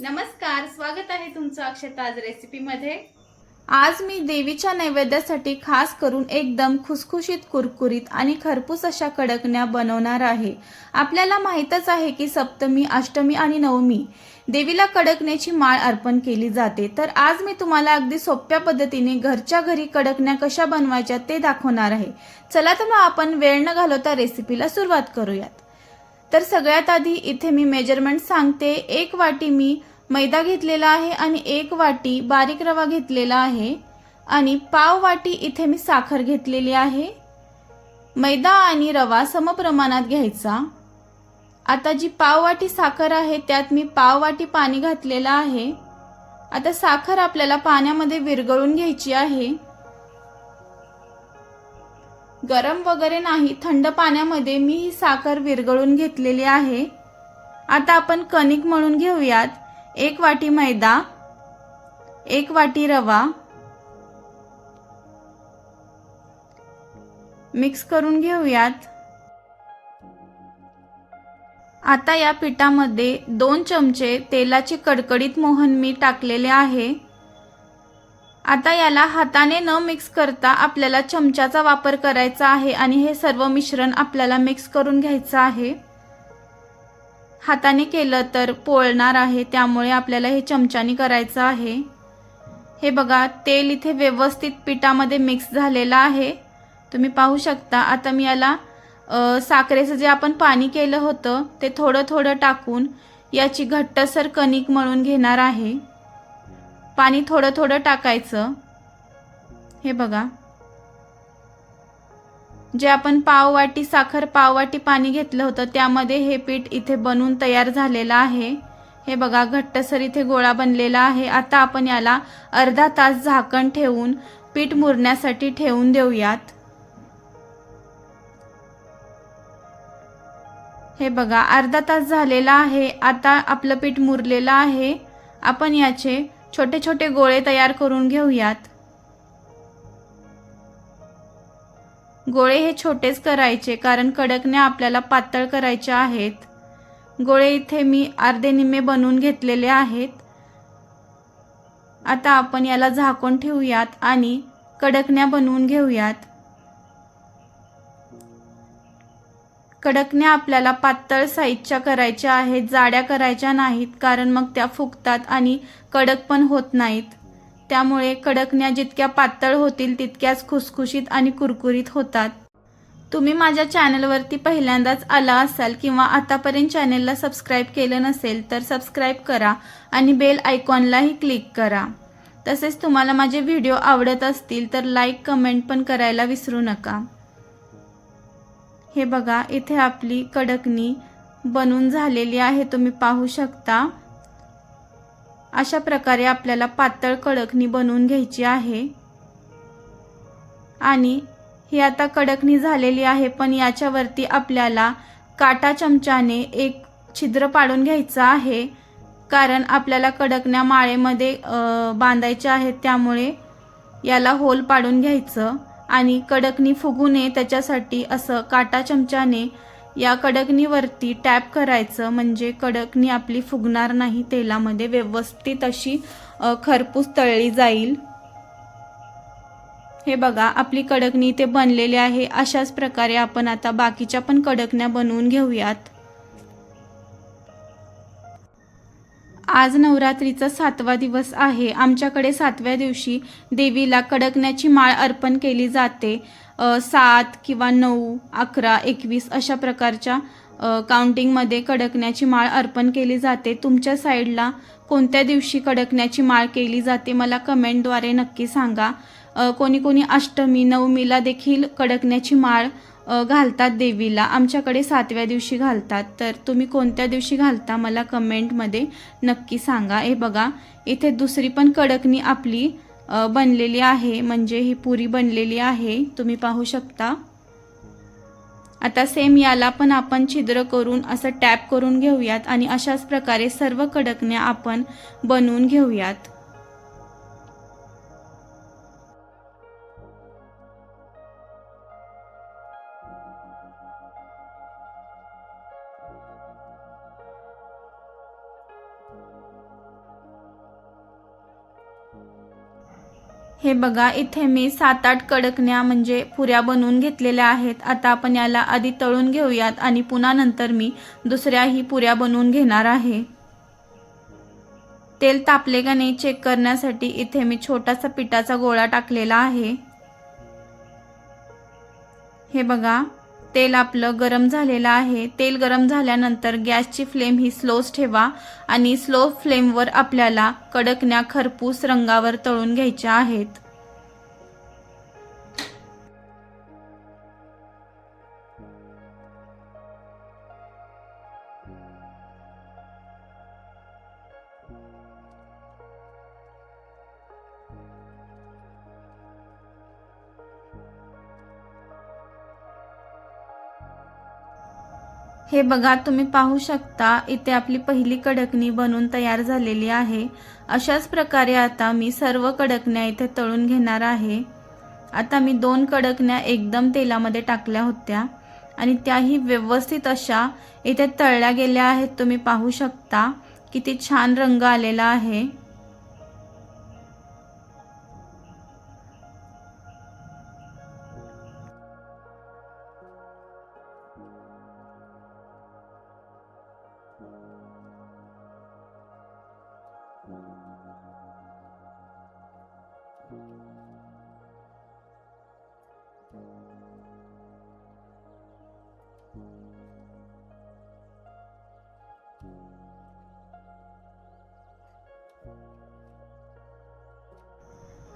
नमस्कार स्वागत आहे तुमचं अक्षताज रेसिपीमध्ये आज मी देवीच्या नैवेद्यासाठी खास करून एकदम खुसखुशीत कुरकुरीत आणि खरपूस अशा कडकण्या बनवणार आहे. आपल्याला माहीतच आहे की सप्तमी अष्टमी आणि नवमी देवीला कडकण्याची माळ अर्पण केली जाते. तर आज मी तुम्हाला अगदी सोप्या पद्धतीने घरच्या घरी कडकण्या कशा बनवायच्या ते दाखवणार आहे. चला तर मग आपण वेळ न घालवता रेसिपीला सुरुवात करूयात. तर सगळ्यात आधी इथे मी मेजरमेंट सांगते. एक वाटी मी मैदा घेतलेला आहे आणि एक वाटी बारीक रवा घेतलेला आहे. आणि पाव वाटी इथे मी साखर घेतलेली आहे. मैदा आणि रवा समप्रमाणात घ्यायचा. आता जी पाव वाटी साखर आहे त्यात मी पाव वाटी पाणी घातलेलं आहे. आता साखर आपल्याला पाण्यामध्ये विरघळून घ्यायची आहे. गरम वगैरे नाही थंड पाण्यामध्ये मी ही साखर विरघळून घेतलेली आहे. आता आपण कणिक मळून घेऊयात. एक वाटी मैदा एक वाटी रवा. मिक्स करून घेऊयात. आता या पिठामध्ये दोन चमचे तेलाचे कडकडीत मोहन मी टाकलेले आहे. आता याला हाताने न मिक्स करता आपल्याला चमच्याचा वापर करायचा आहे आणि हे सर्व मिश्रण आपल्याला मिक्स करून घ्यायचं आहे. हाताने केलं तर पोळणार आहे त्यामुळे आपल्याला हे चमच्याने करायचं आहे. हे बघा तेल इथे व्यवस्थित पिठामध्ये मिक्स झालेलं आहे. तुम्ही पाहू शकता आता मी याला साखरेचं जे आपण पाणी केलं होतं ते थोडं थोडं टाकून याची घट्टसर कणिक मळून घेणार आहे. पाणी थोडं थोडं टाकायचं. हे बघा. जे आपण पाववाटी साखर पाववाटी पाणी घेतलं होतं त्यामध्ये हे पीठ इथे बनून तयार झालेलं आहे. हे बघा घट्टसर इथे गोळा बनलेला आहे. आता आपण याला अर्धा तास झाकण ठेवून पीठ मुरण्यासाठी ठेवून देऊयात. हे बघा अर्धा तास झालेला आहे. आता आपलं पीठ मुरलेलं आहे. आपण याचे छोटे छोटे गोळे तयार करून घेऊयात. गोळे हे छोटेच करायचे कारण कडकण्या आपल्याला पातळ करायच्या आहेत. गोळे इथे मी अर्धे निम्मे बनवून घेतलेले आहेत. आता आपण याला झाकून ठेवूयात आणि कडकण्या बनवून घेऊयात. कडकण्या आपल्याला पातळ साईजच्या करायच्या आहेत जाड्या करायच्या नाहीत कारण मग त्या फुगतात आणि कडक पण होत नाहीत. त्यामुळे कडकण्या जितक्या पातळ होतील तितक्याच खुसखुशीत आणि कुरकुरीत होतात. तुम्ही माझ्या चॅनलवरती पहिल्यांदाच आला असाल किंवा आतापर्यंत चॅनेलला सबस्क्राईब केलं नसेल तर सबस्क्राईब करा आणि बेल आयकॉनलाही क्लिक करा. तसेच तुम्हाला माझे व्हिडिओ आवडत असतील तर लाईक कमेंट पण करायला विसरू नका. हे बघा इथे आपली कडकणी बनून झालेली आहे तुम्ही पाहू शकता. अशा प्रकारे आपल्याला पातळ कडकणी बनवून घ्यायची आहे. आणि ही आता कडकणी झालेली आहे पण याच्यावरती आपल्याला काटा चमच्याने एक छिद्र पाडून घ्यायचं आहे. कारण आपल्याला कडकण्या माळेमध्ये बांधायच्या आहेत त्यामुळे याला होल पाडून घ्यायचं. आणि कडकणी फुगू नये त्याच्यासाठी असं काटा चमच्याने या कडकणीवरती टॅप करायचं. म्हणजे कडकणी आपली फुगणार नाही तेलामध्ये व्यवस्थित अशी खरपूस तळली जाईल. हे बघा आपली कडकणी इथे बनलेली आहे. अशाच प्रकारे आपण आता बाकीच्या पण कडकण्या बनवून घेऊयात. आज नवरात्रीचा सातवा दिवस आहे. आमच्याकडे सातव्या दिवशी देवीला कडकण्याची माळ अर्पण केली जाते. सात किंवा नऊ अकरा एकवीस अशा प्रकारच्या काउंटिंगमध्ये कडकण्याची माळ अर्पण केली जाते. तुमच्या साईडला कोणत्या दिवशी कडकण्याची माळ केली जाते? मला कमेंटद्वारे नक्की सांगा. कोणी कोणी अष्टमी नवमीला देखील कडकण्याची माळ घालतात देवीला. आमच्याकडे सातव्या दिवशी घालतात. तर तुम्ही कोणत्या दिवशी घालता मला कमेंटमध्ये नक्की सांगा. हे बघा इथे दुसरी पण कडकणी आपली बनलेली आहे. म्हणजे ही पुरी बनलेली आहे. तुम्ही पाहू शकता. आता सेम याला पण आपण छिद्र करून असं टॅप करून घेऊयात आणि अशाच प्रकारे सर्व कडकण्या आपण बनवून घेऊयात. हे बघा इथे मी सात आठ कडकण्या म्हणजे पुऱ्या बनवून घेतलेल्या आहेत. आता आपण याला आधी तळून घेऊयात आणि पुन्हा नंतर मी दुसऱ्याही पुऱ्या बनवून घेणार आहे. तेल तापले का नाही चेक करण्यासाठी इथे मी छोटासा पिठाचा गोळा टाकलेला आहे. हे बघा तेल आपलं गरम झालेलं आहे. तेल गरम झाल्यानंतर गॅसची फ्लेम ही स्लोच ठेवा आणि स्लो फ्लेमवर आपल्याला कडकण्या खरपूस रंगावर तळून घ्यायच्या आहेत. हे बघा तुम्ही पाहू शकता इथे आपली पहिली कडकणी बनून तयार झालेली आहे. अशाच प्रकारे आता मी सर्व कडकण्या इथे तळून घेणार आहे. आता मी दोन कडकण्या एकदम तेलामध्ये टाकल्या होत्या. आणि त्याही व्यवस्थित अशा इथे तळल्या गेल्या आहेत. तुम्ही पाहू शकता किती छान रंग आलेला आहे.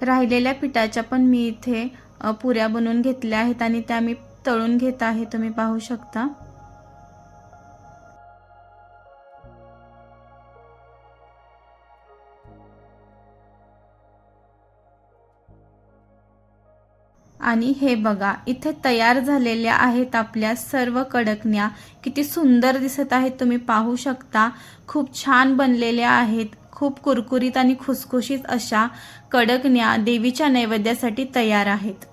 राहिलेल्या पिठाच्या पण मी इथे पुऱ्या बनवून घेतल्या आहेत आणि त्या मी तळून घेत आहे. तुम्ही पाहू शकता. आणि हे बघा इथे तयार झालेल्या आहेत आपल्या सर्व कडकण्या. किती सुंदर दिसत आहेत तुम्ही पाहू शकता. खूप छान बनलेल्या आहेत. खूप कुरकुरीत आणि खुसखुशीत अशा कडकण्या देवीच्या नैवेद्यासाठी तयार आहेत.